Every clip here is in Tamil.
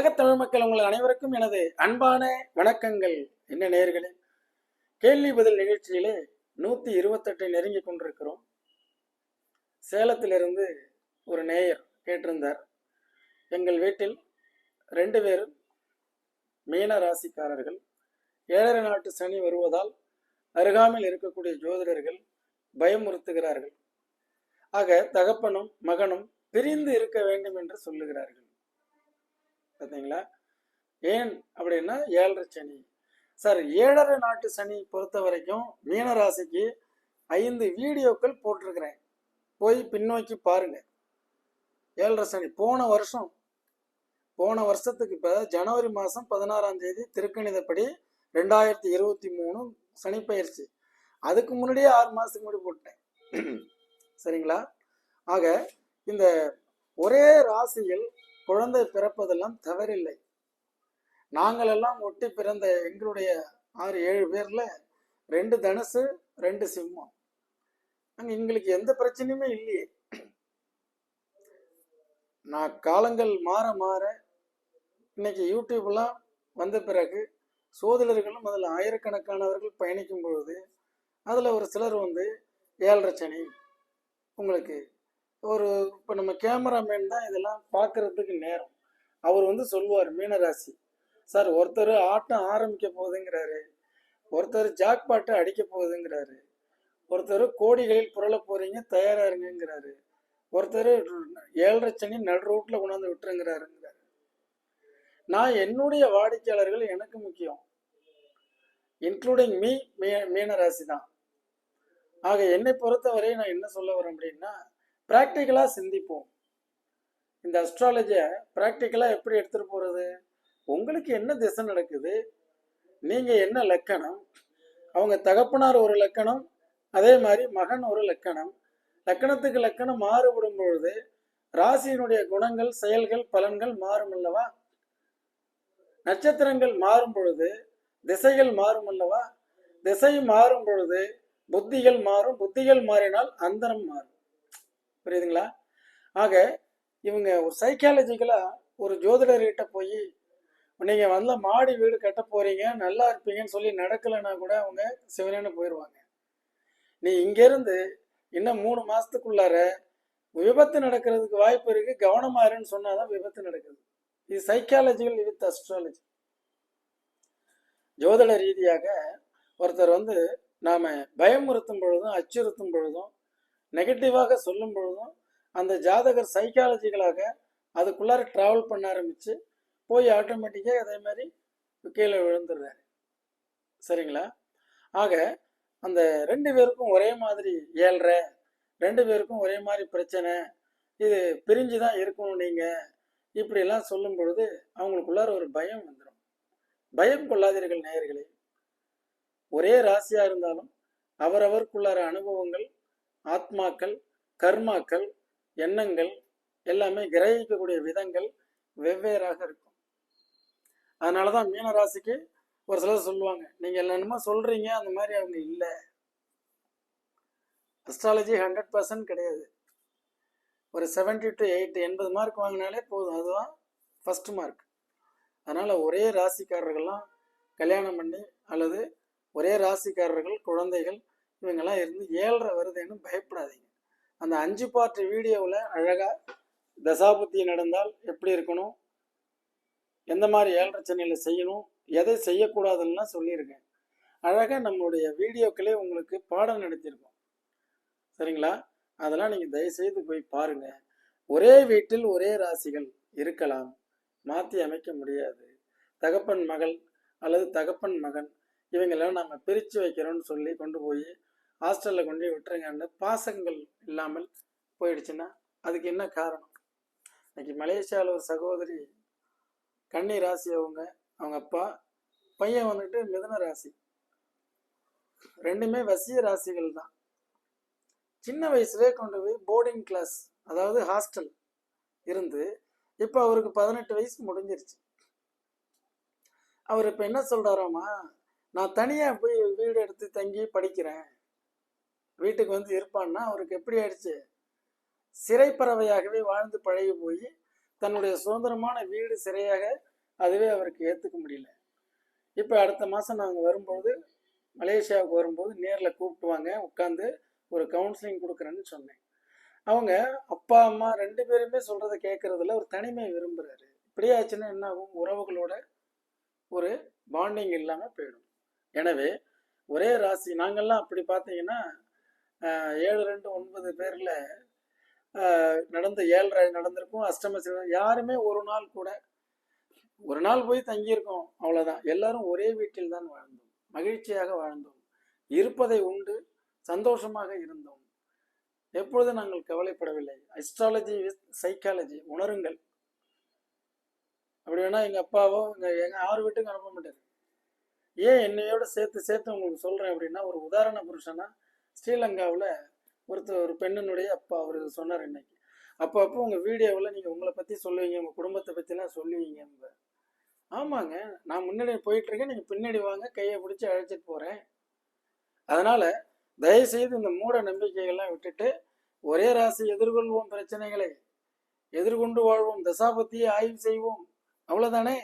உலகத் தமிழ் மக்கள் உங்கள் அனைவருக்கும் எனது அன்பான வணக்கங்கள். என்ன நேர்களே கேள்வி பதில் நிகழ்ச்சியிலே நூத்தி இருபத்தெட்டை நெருங்கி கொண்டிருக்கிறோம். சேலத்திலிருந்து ஒரு நேயர் கேட்டிருந்தார். எங்கள் வீட்டில் ரெண்டு பேரும் மீன ராசிக்காரர்கள். ஏழரை நாட்டு சனி வருவதால் அருகாமையில் இருக்கக்கூடிய ஜோதிடர்கள் பயமுறுத்துகிறார்கள். ஆக தகப்பனும் மகனும் பிரிந்து இருக்க வேண்டும் என்று சொல்லுகிறார்கள். பார்த்தீங்களா ஏன் அப்படின்னா ஏழரை சனி. சார் ஏழரை நாட்டு சனி பொறுத்த வரைக்கும் மீனராசிக்கு ஐந்து வீடியோக்கள் போட்டிருக்கிறேன். போய் பின்னோக்கி பாருங்க. ஏழரை சனி போன வருஷம் போன வருஷத்துக்கு இப்போ ஜனவரி மாதம் பதினாறாம் தேதி திருக்கணிதப்படி ரெண்டாயிரத்தி இருபத்தி மூணு சனி பயிற்சி. அதுக்கு முன்னாடியே ஆறு மாதத்துக்கு முன்னாடி போட்டேன். சரிங்களா? ஆக இந்த ஒரே ராசியில் குழந்தை பிறப்பதெல்லாம் தவறில்லை. நாங்கள் எல்லாம் ஒட்டி பிறந்த எங்களுடைய ஆறு ஏழு பேர்ல ரெண்டு தனுசு ரெண்டு சிம்மம். அங்க எங்களுக்கு எந்த பிரச்சனையுமே இல்லையே. நான் காலங்கள் மாற மாற இன்னைக்கு யூடியூப்லாம் வந்த பிறகு சோதிடர்களும் அதில் ஆயிரக்கணக்கானவர்கள் பயணிக்கும் பொழுது அதில் ஒரு சிலர் வந்து ஏழரை சனி உங்களுக்கு ஒரு இப்போ நம்ம கேமராமேன் தான் இதெல்லாம் பார்க்கறதுக்கு நேரம். அவர் வந்து சொல்லுவார் மீனராசி. சார் ஒருத்தர் ஆட்டம் ஆரம்பிக்க போகுதுங்கிறாரு. ஒருத்தர் ஜாக் பாட்டு அடிக்க போகுதுங்கிறாரு. ஒருத்தர் கோடிகளில் புரள போறீங்க தயாரா இருங்கிறாரு ஒருத்தர் ஏழரை சனி நடு ரூட்ல கொண்டாந்து விட்டுருங்கிறாருங்கிறாரு. நான் என்னுடைய வாடிக்கையாளர்கள் எனக்கு முக்கியம். இன்க்ளூடிங் மீ மீனராசி தான். ஆக என்னை பொறுத்தவரை நான் என்ன சொல்ல வரேன் அப்படின்னா ப்ராக்டிக்கலாக சிந்திப்போம். இந்த அஸ்ட்ராலஜியை ப்ராக்டிக்கலாக எப்படி எடுத்துகிட்டு போகிறது உங்களுக்கு என்ன திசை நடக்குது? நீங்கள் என்ன லக்கணம்? அவங்க தகப்பனார் ஒரு லக்கணம் அதே மாதிரி மகன் ஒரு லக்கணம். லக்கணத்துக்கு லக்கணம் மாறுபடும் பொழுது ராசியினுடைய குணங்கள் செயல்கள் பலன்கள் மாறும் அல்லவா? நட்சத்திரங்கள் மாறும் பொழுது திசைகள் மாறும் அல்லவா? திசை மாறும் பொழுது புத்திகள் மாறும். புத்திகள் மாறினால் அந்தரம் மாறும். புரியுதுங்களா? ஆக இவங்க ஒரு சைக்காலஜிக்கலா ஒரு ஜோதிடர்கிட்ட போய் நீங்க வந்து மாடி வீடு கட்ட போறீங்க நல்லா இருப்பீங்கன்னு சொல்லி நடக்கலைன்னா கூட அவங்க சிவனேன்னு போயிடுவாங்க நீ இங்கேருந்து இன்னும் மூணு மாசத்துக்குள்ளார விபத்து நடக்கிறதுக்கு வாய்ப்பு இருக்கு கவனமா இருன்னு சொன்னாதான் விபத்து நடக்குது. இது சைக்காலஜிக்கல் வித் அஸ்ட்ராலஜி ஜோதிட ரீதியாக ஒருத்தர் வந்து நாம பயமுறுத்தும் பொழுதும் அச்சுறுத்தும் பொழுதும் நெகட்டிவாக சொல்லும் பொழுதும் அந்த ஜாதகர் சைக்காலஜிக்கலாக அதுக்குள்ளார ட்ராவல் பண்ண ஆரம்பித்து போய் ஆட்டோமேட்டிக்காக அதே மாதிரி கீழே விழுந்துடுறாரு. சரிங்களா? ஆக அந்த ரெண்டு பேருக்கும் ஒரே மாதிரி ஏழ்ரை ரெண்டு பேருக்கும் ஒரே மாதிரி பிரச்சனை இது பிரிஞ்சு தான் இருக்கணும் நீங்கள் இப்படியெல்லாம் சொல்லும் பொழுது அவங்களுக்குள்ளார ஒரு பயம் வந்துடும் பயம் கொள்ளாதீர்கள் நேயர்களே. ஒரே ராசியாக இருந்தாலும் அவரவருக்குள்ளார அனுபவங்கள் ஆத்மாக்கள் கர்மாக்கள் எண்ணங்கள் எல்லாமே கிரகிக்கக்கூடிய விதங்கள் வெவ்வேறாக இருக்கும். அதனால தான் மீன ராசிக்கு ஒரு சிலர் சொல்லுவாங்க நீங்கள் என்னென்னமோ சொல்கிறீங்க அந்த மாதிரி அவங்க இல்லை. அஸ்ட்ராலஜி ஹண்ட்ரட் பர்சன்ட் கிடையாது. ஒரு செவன்டி டு எயிட் எண்பது மார்க் வாங்கினாலே போதும். அதுதான் ஃபஸ்ட் மார்க் அதனால் ஒரே ராசிக்காரர்கள்லாம் கல்யாணம் பண்ணி அல்லது ஒரே ராசிக்காரர்கள் குழந்தைகள் இவங்கெல்லாம் இருந்து ஏழரை வருதுன்னு பயப்படாதீங்க. அந்த அஞ்சு பார்ட் வீடியோவில் அழகாக தசாபுத்தி நடந்தால் எப்படி இருக்கணும்? எந்த மாதிரி ஏழரை சென்னையில் செய்யணும்? எதை செய்யக்கூடாதுன்னா சொல்லியிருக்கேன். அழகாக நம்மளுடைய வீடியோக்களே உங்களுக்கு பாடம் நடத்தியிருக்கோம். சரிங்களா? அதெல்லாம் நீங்கள் தயவுசெய்து போய் பாருங்கள் ஒரே வீட்டில் ஒரே ராசிகள் இருக்கலாம். மாற்றி அமைக்க முடியாது. தகப்பன் மகள் அல்லது தகப்பன் மகன் இவங்கெல்லாம் நம்ம பிரித்து வைக்கிறோம்னு சொல்லி கொண்டு போய் ஹாஸ்டலில் கொண்டு போய் விட்டுருங்கன்னு பாசங்கள் இல்லாமல் போயிடுச்சுன்னா அதுக்கு என்ன காரணம்? இன்னைக்கு மலேசியாவில் ஒரு சகோதரி கன்னி ராசி அவங்க அவங்க அப்பா பையன் வந்துட்டு மிதுன ராசி. ரெண்டுமே வசிய ராசிகள் தான். சின்ன வயசுலேயே கொண்டு போய் போர்டிங் கிளாஸ் அதாவது ஹாஸ்டல் இருந்து இப்போ அவருக்கு பதினெட்டு வயசு முடிஞ்சிருச்சு. அவர் இப்போ என்ன சொல்கிறாராமா நான் தனியாக போய் வீடு எடுத்து தங்கி படிக்கிறேன். வீட்டுக்கு வந்து இருப்பான்னா அவருக்கு எப்படி ஆயிடுச்சு? சிறைப்பறவையாகவே வாழ்ந்து பழகி போய் தன்னுடைய சுதந்திரமான வீடு சிறையாக அதுவே அவருக்கு ஏற்றுக்க முடியல. இப்போ அடுத்த மாதம் நாங்கள் வரும்போது மலேசியாவுக்கு வரும்போது நேரில் கூப்பிட்டுவாங்க உட்காந்து ஒரு கவுன்சிலிங் கொடுக்குறேன்னு சொன்னேன். அவங்க அப்பா அம்மா ரெண்டு பேருமே சொல்கிறத கேட்குறதுல ஒரு தனிமை விரும்புகிறாரு இப்படியாச்சுன்னா என்ன ஆகும்? உறவுகளோட ஒரு பாண்டிங் இல்லாமல் போயிடும். எனவே ஒரே ராசி நாங்கள்லாம் அப்படி பார்த்தீங்கன்னா ஏழு ரெண்டு ஒன்பது பேரில் நடந்த ஏழரை நடந்திருக்கும் அஷ்டம யாருமே ஒரு நாள் கூட ஒரு நாள் போய் தங்கியிருக்கோம் அவ்வளோதான் எல்லாரும் ஒரே வீட்டில் தான் வாழ்ந்தோம். மகிழ்ச்சியாக வாழ்ந்தோம். இருப்பதை உண்டு சந்தோஷமாக இருந்தோம். எப்பொழுதும் நாங்கள் கவலைப்படவில்லை. அஸ்ட்ராலஜி வித் சைக்காலஜி உணருங்கள். அப்படி வேணா எங்கள் அப்பாவோ எங்கள் எங்கள் ஆறு வீட்டுக்கு அனுப்ப மாட்டாரு. ஏன் என்னையோட சேர்த்து சேர்த்து உங்களுக்கு சொல்கிறேன் அப்படின்னா ஒரு உதாரண புருஷனா ஸ்ரீலங்காவில் ஒருத்தர் ஒரு பெண்ணினுடைய அப்பா அவர் சொன்னார் இன்னைக்கு. அப்போ அப்போ உங்கள் வீடியோவில் நீங்கள் உங்களை பற்றி சொல்லுவீங்க உங்கள் குடும்பத்தை பற்றிலாம் சொல்லுவீங்க ஆமாங்க. நான் முன்னாடி போயிட்டுருக்கேன். நீங்கள் பின்னாடி வாங்க கையை பிடிச்சி அழைச்சிட்டு போகிறேன் அதனால் தயவுசெய்து இந்த மூட நம்பிக்கைகள்லாம் விட்டுட்டு ஒரே ராசி எதிர்கொள்வோம் பிரச்சனைகளை. எதிர்கொண்டு வாழ்வோம். தசாபத்தியை ஆய்வு செய்வோம். அவ்வளோதானே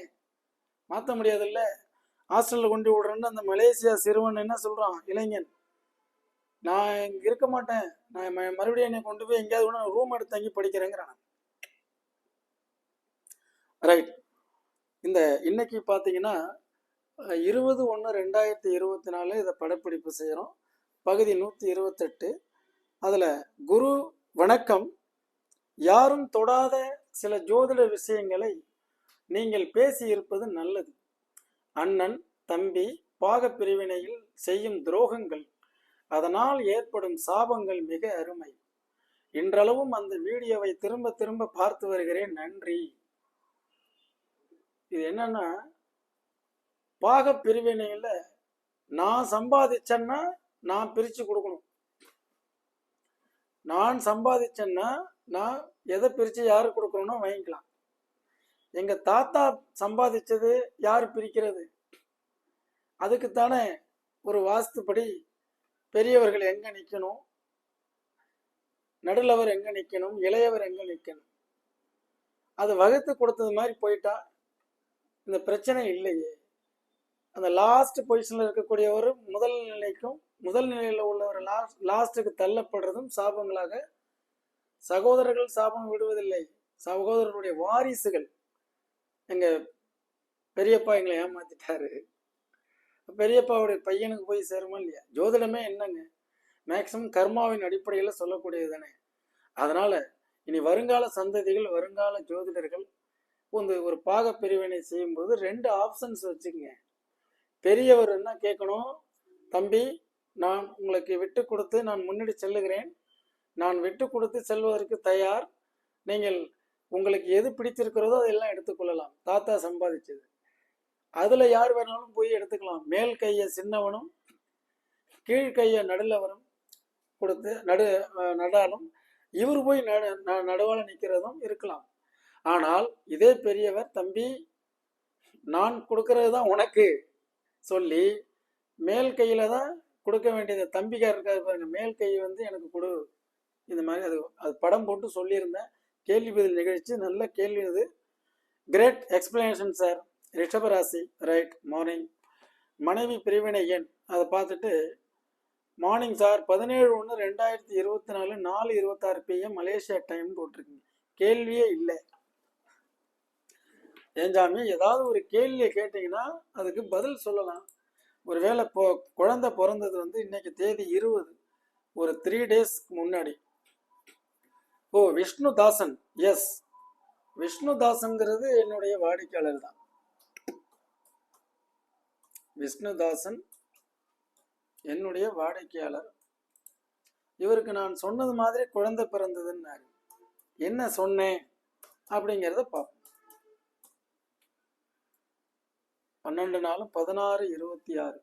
மாற்ற முடியாதுல்ல? ஹாஸ்டலில் கொண்டு விடுறேன்னு அந்த மலேசியா சிறுவன் என்ன சொல்கிறான் இளைஞன் நான் இங்கே இருக்க மாட்டேன். நான் ம- மறுபடியும் என்னை கொண்டு போய் எங்கேயாவது கூட ரூம் எடுத்து தங்கி படிக்கிறேங்கிறான் ரைட் இந்த இன்னைக்கு பார்த்தீங்கன்னா இருபது ஒன்று ரெண்டாயிரத்தி இருபத்தி நாலு இதை படப்பிடிப்பு செய்கிறோம் பகுதி நூற்றி இருபத்தெட்டு. அதில் குரு வணக்கம். யாரும் தொடாத சில ஜோதிட விஷயங்களை நீங்கள் பேசி இருப்பது நல்லது. அண்ணன் தம்பி பாகப் பிரிவினையில் செய்யும் துரோகங்கள். அதனால் ஏற்படும் சாபங்கள் மிக அருமை. இன்றளவும் அந்த வீடியோவை திரும்ப திரும்ப பார்த்து வருகிறேன். நன்றி. இது என்னன்னா பாகப் பிரிவினையில நான் சம்பாதிச்சேன்னா நான் பிரிச்சு கொடுக்கணும். நான் சம்பாதிச்சேன்னா நான் எதை பிரிச்சு யாருக்கு கொடுக்கணும்னோ வாங்கிக்கலாம். எங்க தாத்தா சம்பாதிச்சது யார் பிரிக்கிறது? அதுக்குத்தானே ஒரு வாஸ்துப்படி பெரியவர்கள் எங்க நிற்கணும் நடுலவர் எங்க நிற்கணும் இளையவர் எங்க நிற்கணும் அது வகுத்து கொடுத்தது மாதிரி போயிட்டா இந்த பிரச்சனை இல்லையே. அந்த லாஸ்ட் பொசிஷன்ல இருக்கக்கூடியவர் முதல் நிலைக்கும் முதல் நிலையில உள்ளவர் லாஸ்ட் லாஸ்ட்டுக்கு தள்ளப்படுறதும் சாபங்களாக சகோதரர்கள் சாபம் விடுவதில்லை. சகோதரருடைய வாரிசுகள் எங்க பெரியப்பா எங்களை ஏமாத்திட்டாரு. பெரியப்பாவுடைய பையனுக்கு போய் சேருமா இல்லையா? ஜோதிடமே என்னங்க? மேக்சிமம் கர்மாவின் அடிப்படையில் சொல்லக்கூடியது தானே? அதனால இனி வருங்கால சந்ததிகள் வருங்கால ஜோதிடர்கள் வந்து ஒரு பாக பிரிவினை செய்யும்போது ரெண்டு ஆப்ஷன்ஸ் வச்சுக்கங்க. பெரியவர் என்ன கேட்கணும்? தம்பி நான் உங்களுக்கு விட்டு கொடுத்து நான் முன்னாடி செல்லுகிறேன். நான் விட்டு கொடுத்து செல்வதற்கு தயார். நீங்கள் உங்களுக்கு எது பிடித்திருக்கிறதோ அதெல்லாம் எடுத்துக்கொள்ளலாம். தாத்தா சம்பாதிச்சது. அதில் யார் வேணாலும் போய் எடுத்துக்கலாம். மேல் கையை சின்னவனும் கீழ் கையை நடுலவரும் கொடுத்து நடு நடாலும் இவர் போய் நடு ந- நிற்கிறதும் இருக்கலாம். ஆனால் இதே பெரியவர் தம்பி நான் கொடுக்கறது தான் உனக்கு. சொல்லி மேல் கையில் தான் கொடுக்க வேண்டியது. தம்பிக்கார் இருக்காரு பாருங்க. மேல் கை வந்து எனக்கு கொடு. இந்த மாதிரி அது அது படம் போட்டு சொல்லியிருந்தேன். கேள்வி பதில் நிகழ்ச்சி நல்ல கேள்வி இது. கிரேட் எக்ஸ்பிளனேஷன் சார் ரிஷபராசி ரைட் மார்னிங் மனைவி பிரிவினை எண் அதை பார்த்துட்டு மார்னிங் சார் பதினேழு ஒன்று ரெண்டாயிரத்தி இருபத்தி நாலு நாலு இருபத்தாறு பிஎம் மலேசியா டைம் போட்டிருக்கீங்க. கேள்வியே இல்லை. ஏஞ்சாமி ஏதாவது ஒரு கேள்வியை கேட்டிங்கன்னா அதுக்கு பதில் சொல்லலாம். ஒருவேளை இப்போ குழந்தை பிறந்தது வந்து இன்னைக்கு தேதி இருபது. ஒரு த்ரீ டேஸ்க்கு முன்னாடி. ஓ விஷ்ணுதாசன். எஸ் விஷ்ணுதாசன்ங்கிறது என்னுடைய வாடிக்கையாளர் தான். விஷ்ணுதாசன் என்னுடைய வாடிக்கையாளர். இவருக்கு நான் சொன்னது மாதிரி குழந்தை பிறந்ததுன்னாரு. என்ன சொன்னேன்? அப்படிங்கிறத பார்ப்போம். பன்னெண்டு நாளும் பதினாறு இருபத்தி ஆறு.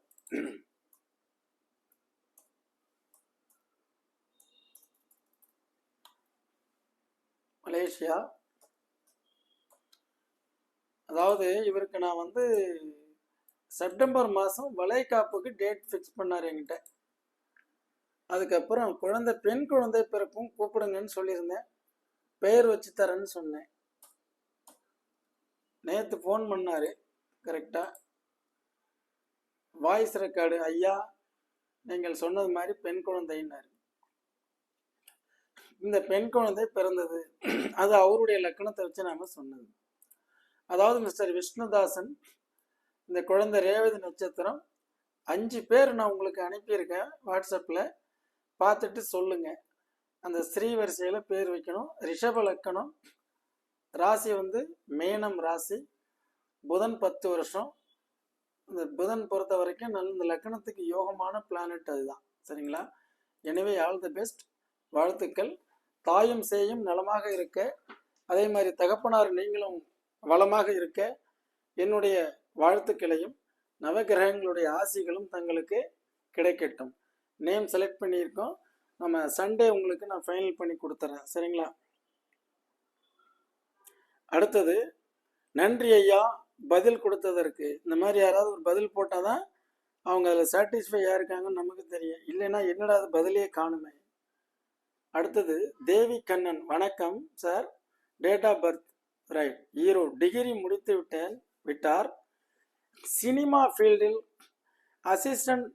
மலேசியா. அதாவது இவருக்கு நான் வந்து செப்டம்பர் மாதம் வளைகாப்புக்கு டேட் ஃபிக்ஸ் பண்ணார் என்கிட்ட. அதுக்கப்புறம் குழந்தை பெண் குழந்தை பிறப்பும் கூப்பிடுங்கன்னு சொல்லியிருந்தேன். பெயர் வச்சு தரேன்னு சொன்னேன். நேற்று ஃபோன் பண்ணார் கரெக்டாக வாய்ஸ் ரெக்கார்டு ஐயா நீங்கள் சொன்னது மாதிரி பெண் குழந்தைன்னாரு. இந்த பெண் குழந்தை பிறந்தது. அது அவருடைய லக்கணத்தை வச்சு நாம சொன்னது. அதாவது மிஸ்டர் விஷ்ணுதாசன் இந்த குழந்தை ரேவதி நட்சத்திரம் அஞ்சு பேர் நான் உங்களுக்கு அனுப்பியிருக்கேன் வாட்ஸ்அப்பில். பார்த்துட்டு சொல்லுங்க. அந்த ஸ்ரீ வரிசையில் பேர் வைக்கணும். ரிஷப லக்கணம் ராசி வந்து மேனம் ராசி. புதன் பத்து வருஷம். இந்த புதன் பொறுத்த வரைக்கும் நல்ல இந்த லக்கணத்துக்கு யோகமான பிளானட் அதுதான். சரிங்களா? எனவே ஆல் தி பெஸ்ட். வாழ்த்துக்கள். தாயும் சேயும் நலமாக இருக்க. அதே மாதிரி தகப்பனார் நீங்களும் வளமாக இருக்க. என்னுடைய வாழ்த்துக்களையும் நவகிரகங்களுடைய ஆசிகளும் தங்களுக்கு கிடைக்கட்டும். நேம் செலக்ட் பண்ணியிருக்கோம். நம்ம சண்டே உங்களுக்கு நான் ஃபைனல் பண்ணி கொடுத்துறேன். சரிங்களா? அடுத்தது நன்றி ஐயா பதில் கொடுத்ததற்கு. இந்த மாதிரி யாராவது ஒரு பதில் போட்டால் தான் அவங்க அதில் சாட்டிஸ்ஃபையாக இருக்காங்கன்னு நமக்கு தெரியும். இல்லைன்னா என்னடா அது பதிலே காணுமே? அடுத்தது தேவி கண்ணன். வணக்கம் sir. Date of birth right zero degree முடித்து விட்டேன் விட்டார். சினிமா ஃபீல்டில் அசிஸ்டன்ட்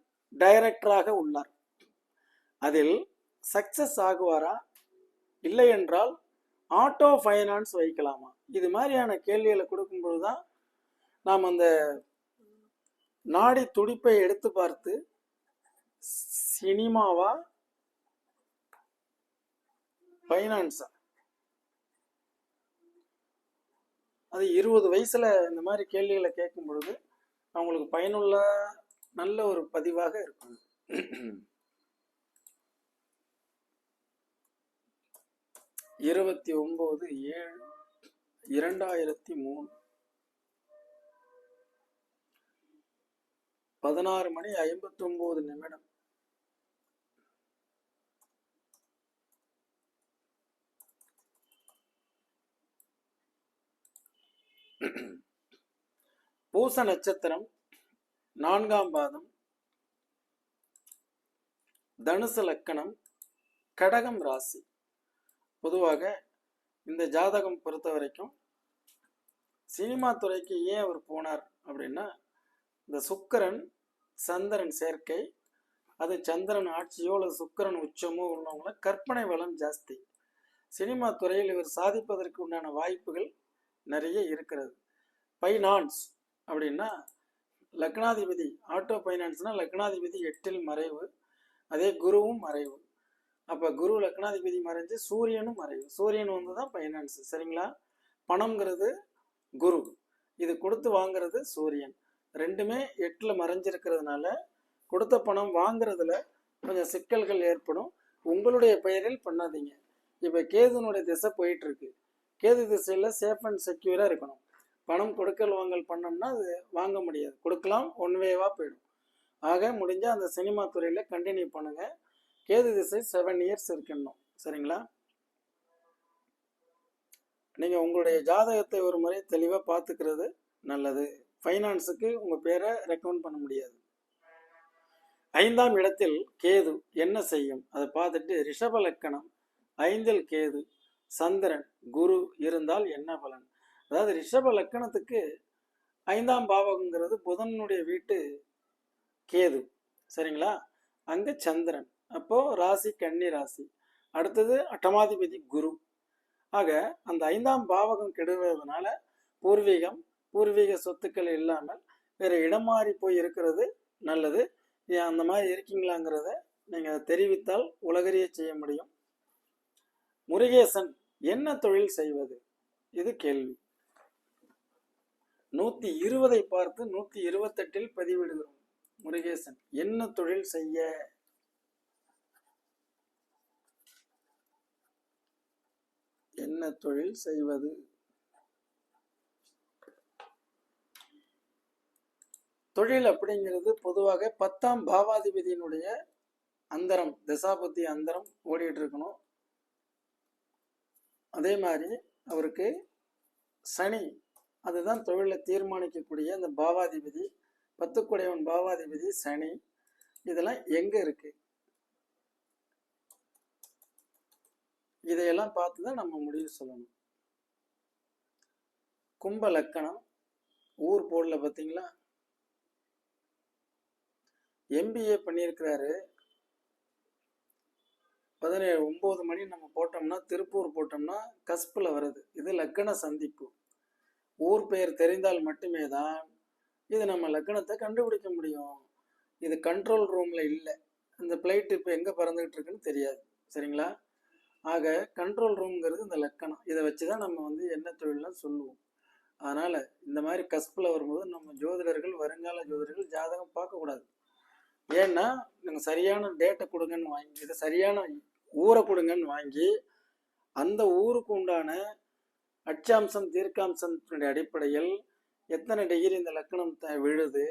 டைரக்டராக உள்ளார். அதில் சக்சஸ் ஆகுவாரா? இல்லை என்றால் ஆட்டோ ஃபைனான்ஸ் வைக்கலாமா? இது மாதிரியான கேள்விகளை கொடுக்கும்பொழுது தான் நாம் அந்த நாடி துடிப்பை எடுத்து பார்த்து சினிமாவா ஃபைனான்ஸா அது இருபது வயசுல இந்த மாதிரி கேள்விகளை கேட்கும் பொழுது அவங்களுக்கு பயனுள்ள நல்ல ஒரு பதிவாக இருக்கும். இருபத்தி ஒன்பது ஏழு இரண்டாயிரத்தி மூணு பதினாறு மணி ஐம்பத்தி ஒன்பது நிமிடம். பூச நட்சத்திரம் நான்காம் பாதம் தனுசு லக்கணம் கடகம் ராசி. பொதுவாக இந்த ஜாதகம் பொறுத்த வரைக்கும் சினிமா துறைக்கு ஏன் அவர் போனார் அப்படின்னா இந்த சுக்கரன் சந்திரன் சேர்க்கை அது சந்திரன் ஆட்சியோ அல்லது சுக்கரன் உச்சமோ உள்ளவங்கள கற்பனை வளம் ஜாஸ்தி. சினிமா துறையில் இவர் சாதிப்பதற்கு உண்டான வாய்ப்புகள் நிறைய இருக்கிறது. பைனான்ஸ் அப்படின்னா லக்னாதிபதி ஆட்டோ பைனான்ஸ்னால் லக்னாதிபதி எட்டில் மறைவு அதே குருவும் மறைவு. அப்போ குரு லக்னாதிபதி மறைஞ்சு சூரியனும் மறைவு. சூரியன் வந்து தான் ஃபைனான்ஸ் சரிங்களா? பணம்ங்கிறது குரு. இது கொடுத்து வாங்குறது சூரியன். ரெண்டுமே எட்டில் மறைஞ்சிருக்கிறதுனால கொடுத்த பணம் வாங்குறதுல கொஞ்சம் சிக்கல்கள் ஏற்படும். உங்களுடைய பெயரில் பண்ணாதீங்க. இப்போ கேதுனுடைய திசை போயிட்டு இருக்கு. கேது திசையில் சேஃப் அண்ட் செக்யூராக இருக்கணும். பணம் கொடுக்கல் வாங்கல் பண்ணோம்னா அது வாங்க முடியாது. கொடுக்கலாம் ஒன் வேவாக போயிடும். ஆக முடிஞ்சால் அந்த சினிமா துறையில் கண்டினியூ பண்ணுங்கள் கேது திசை செவன் இயர்ஸ் இருக்கணும் சரிங்களா? நீங்கள் உங்களுடைய ஜாதகத்தை ஒரு முறை தெளிவாக பார்த்துக்கிறது நல்லது. ஃபைனான்ஸுக்கு உங்கள் பேரை ரெக்கமெண்ட் பண்ண முடியாது. ஐந்தாம் இடத்தில் கேது என்ன செய்யும்? அதை பார்த்துட்டு ரிஷப லக்கணம் ஐந்தில் கேது. சந்திரன் குரு இருந்தால் என்ன பலன்? அதாவது ரிஷப லக்கணத்துக்கு ஐந்தாம் பாவகங்கிறது புதனுடைய வீட்டு கேது. சரிங்களா? அங்கே சந்திரன். அப்போ ராசி கன்னி ராசி. அடுத்தது அட்டமாதிபதி குரு. ஆக அந்த ஐந்தாம் பாவகம் கெடுவதனால பூர்வீகம் பூர்வீக சொத்துக்கள் இல்லாமல் வேற இடம் மாறி போய் இருக்கிறது நல்லது. அந்த மாதிரி இருக்கீங்களாங்கிறத நீங்கள் அதை தெரிவித்தால் உலகறிய செய்ய முடியும். முருகேசன் என்ன தொழில் செய்வது? இது கேள்வி. நூத்தி இருபதை பார்த்து நூத்தி இருபத்தெட்டில் பதிவிடுகிறோம். முருகேசன் என்ன தொழில் செய்ய? என்ன தொழில் செய்வது? தொழில் அப்படிங்கிறது பொதுவாக பத்தாம் பாவாதிபதியினுடைய அந்தரம் தசாபதி அந்தரம் ஓடிட்டு இருக்கணும். அதே மாதிரி அவருக்கு சனி அதுதான் தொழிலை தீர்மானிக்கக்கூடிய அந்த பாவாதிபதி பத்துக்குடையவன் பாவாதிபதி சனி இதெல்லாம் எங்க இருக்கு? இதையெல்லாம் பார்த்து தான் நம்ம முடிவு சொல்லணும். கும்ப லக்கணம் ஊர் போடல பார்த்தீங்களா? எம்பிஏ பண்ணியிருக்கிறாரு. பதினேழு ஒம்பது மணி நம்ம போட்டோம்னா திருப்பூர் போட்டோம்னா கஸ்பில் வருது இது லக்கண சந்திப்பு. ஊர் பெயர் தெரிந்தால் மட்டுமே தான் இது நம்ம லக்கணத்தை கண்டுபிடிக்க முடியும். இது கண்ட்ரோல் ரூமில் இல்லை. இந்த பிளைட் இப்போ எங்கே பறந்துக்கிட்டு இருக்குன்னு தெரியாது. சரிங்களா? ஆக கண்ட்ரோல் ரூம்ங்கிறது இந்த லக்கணம். இதை வச்சு தான் நம்ம வந்து என்ன தொழிலாம் சொல்லுவோம். அதனால் இந்த மாதிரி கஸ்பில் வரும்போது நம்ம ஜோதிடர்கள் வருங்கால ஜோதிடர்கள் ஜாதகம் பார்க்கக்கூடாது. ஏன்னா நீங்கள் சரியான டேட்டை கொடுங்கன்னு வாங்கி இதை சரியான ஊரை கொடுங்கன்னு வாங்கி அந்த ஊருக்கு உண்டான அச்சாம்சம் தீர்க்காம்சத்தினுடைய அடிப்படையில் எத்தனை டிகிரி இந்த லக்கணம் த- விழுது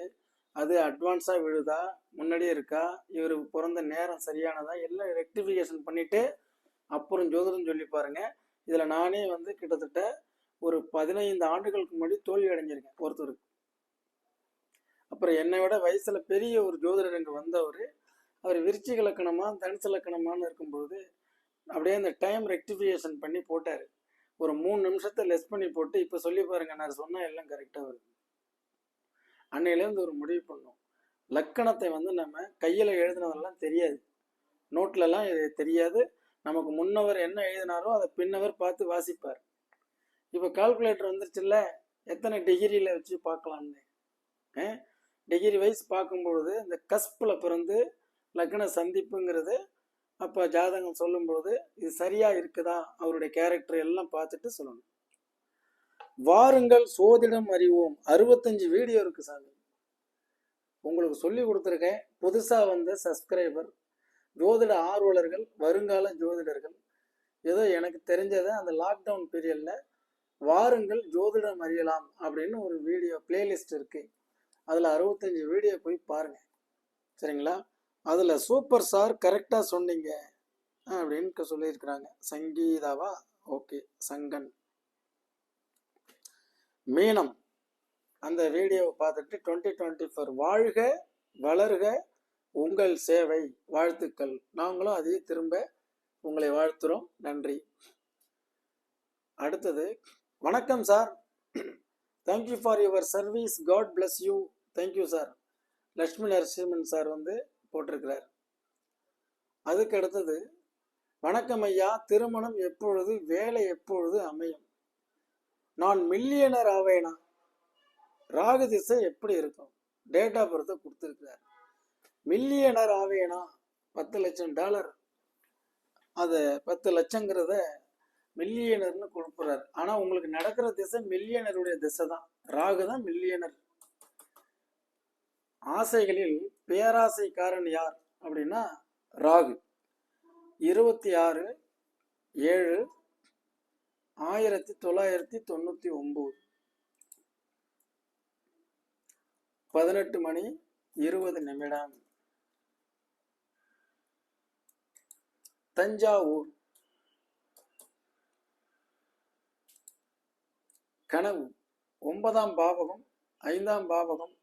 அது அட்வான்ஸாக விழுதா முன்னாடியே இருக்கா இவர் பிறந்த நேரம் சரியானதா எல்லாம் ரெக்டிஃபிகேஷன் பண்ணிவிட்டு அப்புறம் ஜோதிடம் சொல்லி பாருங்கள் இதில் நானே வந்து கிட்டத்தட்ட ஒரு பதினைந்து ஆண்டுகளுக்கு முன்னாடி தோல்வி அடைஞ்சிருக்கேன் ஒருத்தருக்கு. அப்புறம் என்னை விட வயசுல பெரிய ஒரு ஜோதிடர் இங்கே வந்தவர். அவர் விருச்சிக லக்கணமா தனுசு லக்கணமான்னு இருக்கும்போது அப்படியே அந்த டைம் ரெக்டிஃபிகேஷன் பண்ணி போட்டார். ஒரு மூணு நிமிஷத்தை லெஸ் பண்ணி போட்டு இப்போ சொல்லி பாருங்க நான் சொன்னால் எல்லாம் கரெக்டாக வருது. அன்னையிலேருந்து ஒரு முடிவு பண்ணோம். லக்கணத்தை வந்து நம்ம கையில் எழுதுனதெல்லாம் தெரியாது. நோட்லலாம் இது தெரியாது. நமக்கு முன்னவர் என்ன எழுதினாரோ அதை பின்னவர் பார்த்து வாசிப்பார். இப்போ கால்குலேட்டர் வந்துருச்சுல்ல எத்தனை டிகிரியில் வச்சு பார்க்கலான்னு டிகிரி வைஸ் பார்க்கும்பொழுது இந்த கஸ்பில் பிறந்து லக்ன சந்திப்புங்கிறது அப்போ ஜாதகம் சொல்லும்பொழுது இது சரியாக இருக்குதா? அவருடைய கேரக்டர் எல்லாம் பார்த்துட்டு சொல்லணும். வாருங்கள் சோதிடம் அறிவோம். அறுபத்தஞ்சு வீடியோ இருக்கு சாமி. உங்களுக்கு சொல்லி கொடுத்துருக்கேன். புதுசாக வந்த சப்ஸ்கிரைபர் ஜோதிட ஆர்வலர்கள் வருங்கால ஜோதிடர்கள். ஏதோ எனக்கு தெரிஞ்சதை அந்த லாக்டவுன் பீரியடில் வாருங்கள் ஜோதிடம் அறியலாம் அப்படின்னு ஒரு வீடியோ பிளேலிஸ்ட் இருக்குது அதில் அறுபத்தஞ்சு வீடியோ போய் பாருங்கள் சரிங்களா? அதில் சூப்பர் சார் கரெக்டாக சொன்னீங்க. அப்படின்னு சொல்லியிருக்கிறாங்க. சங்கீதாவா? ஓகே சங்கன். மீனம். அந்த வீடியோவை பார்த்துட்டு டுவெண்ட்டி டுவெண்ட்டி ஃபோர் வாழ்க வளர்க உங்கள் சேவை வாழ்த்துக்கள். நாங்களும் அதையே திரும்ப உங்களை வாழ்த்துறோம். நன்றி. அடுத்தது வணக்கம் sir thank you for your service God bless you thank you sir Lakshmi Narasimhan sir வந்து போட்டிருக்கிறார். அதுக்கு அடுத்தது வணக்கம் ஐயா திருமணம் எப்பொழுது வேலை எப்பொழுது அமையும்? நான் மில்லியனர் ஆவேனா? ராகு திசை எப்படி இருக்கும்? டேட் ஆஃப் பர்த்தை கொடுத்துருக்கிறார். மில்லியனர் ஆவேனா? பத்து லட்சம் டாலர் அது பத்து லட்சங்கிறத மில்லியனர்னு கொடுக்குறாரு. ஆனால் உங்களுக்கு நடக்கிற திசை மில்லியனருடைய திசை தான். ராகு தான் மில்லியனர் ஆசைகளில் பேராசைக்காரன் யார் அப்படின்னா ராகு. இருபத்தி ஆறு ஏழு ஆயிரத்தி தொள்ளாயிரத்தி தொண்ணூத்தி ஒன்பது. பதினெட்டு மணி இருபது நிமிடம். தஞ்சாவூர். கனவு. ஒன்பதாம் பாவகம் ஐந்தாம் பாவகம்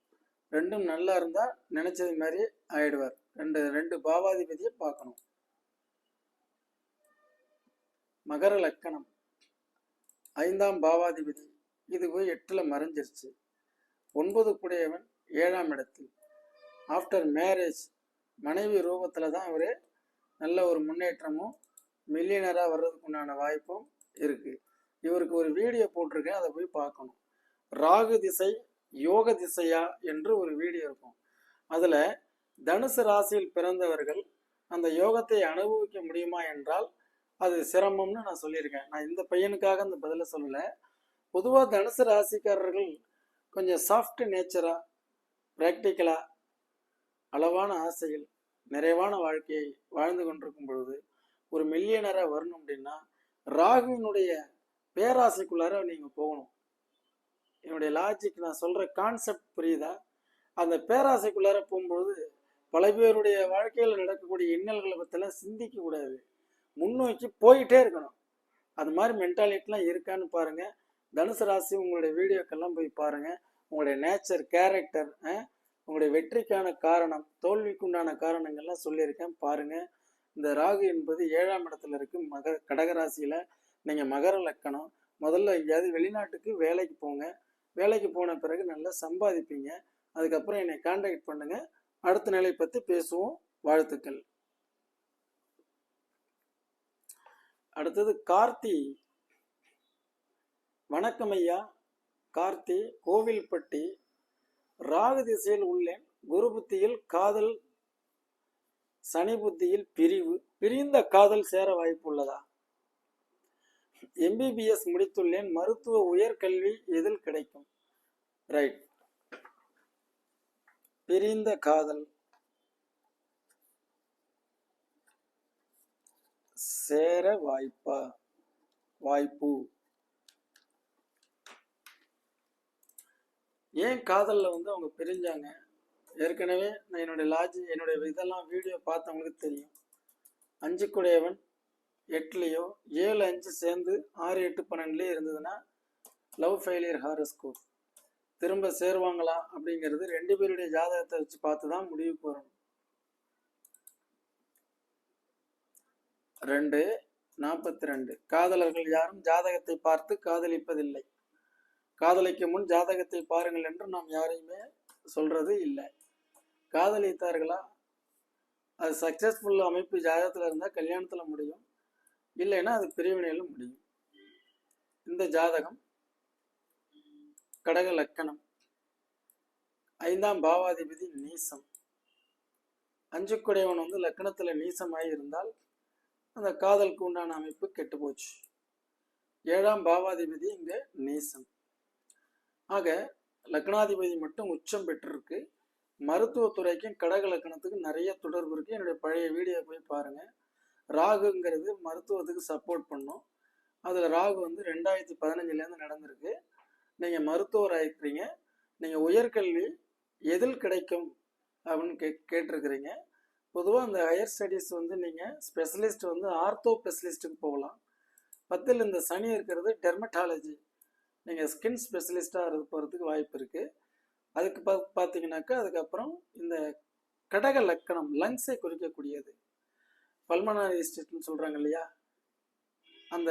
ரெண்டும் நல்லா இருந்தா நினைச்சது மாதிரி ஆயிடுவார். ரெண்டு ரெண்டு பாவாதிபதியை பார்க்கணும். மகர லக்கணம். ஐந்தாம் பாவாதிபதி. இது போய் எட்டுல மறைஞ்சிருச்சு. ஒன்பது கூடையவன் ஏழாம் இடத்தில். ஆஃப்டர் மேரேஜ் மனைவி ரூபத்துல தான் அவரு நல்ல ஒரு முன்னேற்றமும் மில்லியனராக வர்றதுக்கு உண்டான வாய்ப்பும் இருக்கு. இவருக்கு ஒரு வீடியோ போட்டிருக்கேன் அதை போய் பார்க்கணும். ராகு திசை யோக திசையா என்று ஒரு வீடியோ இருக்கும். அதில் தனுசு ராசியில் பிறந்தவர்கள் அந்த யோகத்தை அனுபவிக்க முடியுமா என்றால் அது சிரமம்னு நான் சொல்லியிருக்கேன். நான் இந்த பையனுக்காக அந்த பதிலை சொல்லலை. பொதுவாக தனுசு ராசிக்காரர்கள் கொஞ்சம் சாஃப்ட் நேச்சராக ப்ராக்டிக்கலாக அளவான ஆசைகள் நிறைவான வாழ்க்கையை வாழ்ந்து கொண்டிருக்கும் பொழுது ஒரு மில்லியனராக வரணும் அப்படின்னா ராகுவினுடைய பேராசைக்குள்ளார நீங்கள் போகணும். என்னுடைய லாஜிக் நான் சொல்கிற கான்செப்ட் புரியுதா? அந்த பேராசைக்குள்ளார போகும்போது பல பேருடைய வாழ்க்கையில் நடக்கக்கூடிய இன்னல்களை பற்றிலாம் சிந்திக்கக்கூடாது முன்னோக்கி போயிட்டே இருக்கணும். அது மாதிரி மென்டாலிட்டிலாம் இருக்கான்னு பாருங்கள் தனுசு ராசி உங்களுடைய வீடியோக்கெல்லாம் போய் பாருங்கள் உங்களுடைய நேச்சர் கேரக்டர் உங்களுடைய வெற்றிக்கான காரணம் தோல்விக்குண்டான காரணங்கள்லாம் சொல்லியிருக்கேன். பாருங்கள் இந்த ராகு என்பது ஏழாம் இடத்துல இருக்கு. மக கடகராசியில் நீங்கள் மகர லக்கணம். முதல்ல எங்கேயாவது வெளிநாட்டுக்கு வேலைக்கு போங்க. வேலைக்கு போன பிறகு நல்லா சம்பாதிப்பீங்க. அதுக்கப்புறம் என்னை காண்டாக்ட் பண்ணுங்க. அடுத்த நிலை பற்றி பேசுவோம். வாழ்த்துக்கள். அடுத்தது கார்த்தி. வணக்கம் ஐயா. கார்த்தி கோவில்பட்டி. ராகு திசையில் உள்ளேன். குரு புத்தியில் காதல் சனி புத்தியில் பிரிவு. பிரிந்த காதல் சேர வாய்ப்பு உள்ளதா? எம்பிபிஎஸ் முடித்துள்ளேன். மருத்துவ உயர்கல்வி எதில் கிடைக்கும்? ரைட் பிரிந்த காதல். சேர வாய்ப்பா வாய்ப்பு. ஏன் காதலில் வந்து அவங்க பிரிஞ்சாங்க? ஏற்கனவே நான் என்னுடைய லாஜி என்னுடைய இதெல்லாம் வீடியோ பார்த்தவங்களுக்கு தெரியும். அஞ்சு குடையவன் எட்டுலேயோ ஏழு அஞ்சு சேர்ந்து ஆறு எட்டு பன்னெண்டுலேயே இருந்ததுன்னா லவ் ஃபெயிலியர் ஹாரஸ்கோப் திரும்ப சேருவாங்களா அப்படிங்கிறது ரெண்டு பேருடைய ஜாதகத்தை வச்சு பார்த்து தான் முடிவுக்கு வரணும். ரெண்டு நாற்பத்தி ரெண்டு காதலர்கள் யாரும் ஜாதகத்தை பார்த்து காதலிப்பதில்லை. காதலிக்கு முன் ஜாதகத்தை பாருங்கள் என்று நாம் யாரையுமே சொல்றது இல்லை. காதலித்தார்களா? அது சக்சஸ்ஃபுல் அமைப்பு ஜாதகத்தில் இருந்தால் கல்யாணத்தில் முடியும். இல்லைன்னா அது பிரிவினையில் முடியும். இந்த ஜாதகம் கடக லக்கணம் ஐந்தாம் பாவாதிபதி நீசம். அஞ்சுக்குடையவன் வந்து லக்கணத்தில் நீசமாய் இருந்தால் அந்த காதலுக்கு உண்டான அமைப்பு கெட்டு போச்சு. ஏழாம் பாவாதிபதி இங்கே நீசம். ஆக லக்னாதிபதி மட்டும் உச்சம் பெற்றிருக்கு. மருத்துவத்துறைக்கும் கடக லக்கணத்துக்கும் நிறைய தொடர்பு இருக்கு. என்னுடைய பழைய வீடியோ போய் பாருங்க. ராகுங்கிறது மருத்துவத்துக்கு சப்போர்ட் பண்ணும். அதில் ராகு வந்து ரெண்டாயிரத்தி பதினஞ்சுலேருந்து நடந்திருக்கு. நீங்கள் மருத்துவர் ஆயிருக்கிறீங்க. நீங்கள் உயர்கல்வி எதில் கிடைக்கும் அப்படின்னு கே கேட்டிருக்கிறீங்க. பொதுவாக அந்த ஹையர் ஸ்டடீஸ் வந்து நீங்கள் ஸ்பெஷலிஸ்ட் வந்து ஆர்த்தோ ஸ்பெஷலிஸ்ட்டுக்கு போகலாம். பத்தில் இந்த சனி இருக்கிறது டெர்மட்டாலஜி நீங்கள் ஸ்கின் ஸ்பெஷலிஸ்ட்டாக போகிறதுக்கு வாய்ப்பு இருக்குது அதுக்கு பா பார்த்தீங்கன்னாக்கா அதுக்கப்புறம் இந்த கடக லக்கணம் லங்ஸை குறிக்கக்கூடியது. பல்மனாரி எஸ்டேட்னு சொல்கிறாங்க இல்லையா? அந்த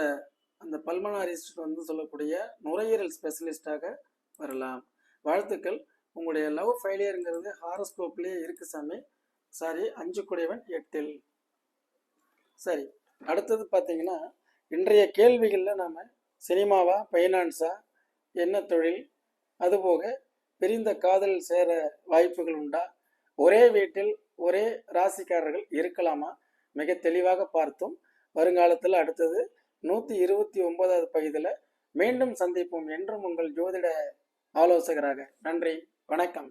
அந்த பல்மனாரி எஸ்டேட் வந்து சொல்லக்கூடிய நுரையீரல் ஸ்பெஷலிஸ்டாக வரலாம். வாழ்த்துக்கள். உங்களுடைய லவ் ஃபெயிலியருங்கிறது ஹாரோஸ்கோப்லேயே இருக்கு சாமி. சாரி அஞ்சு குடைவன் எட்டில். சரி அடுத்தது பார்த்தீங்கன்னா இன்றைய கேள்விகளில் நாம் சினிமாவா ஃபைனான்ஸா என்ன தொழில்? அதுபோக பிரிந்த காதல் சேர வாய்ப்புகள் உண்டா? ஒரே வீட்டில் ஒரே ராசிக்காரர்கள் இருக்கலாமா? மிக தெளிவாக பார்த்தோம். வருங்காலத்தில் அடுத்தது நூற்றி இருபத்தி ஒன்பதாவது பகுதியில் மீண்டும் சந்திப்போம் என்றும் உங்கள் ஜோதிட ஆலோசகராக. நன்றி வணக்கம்.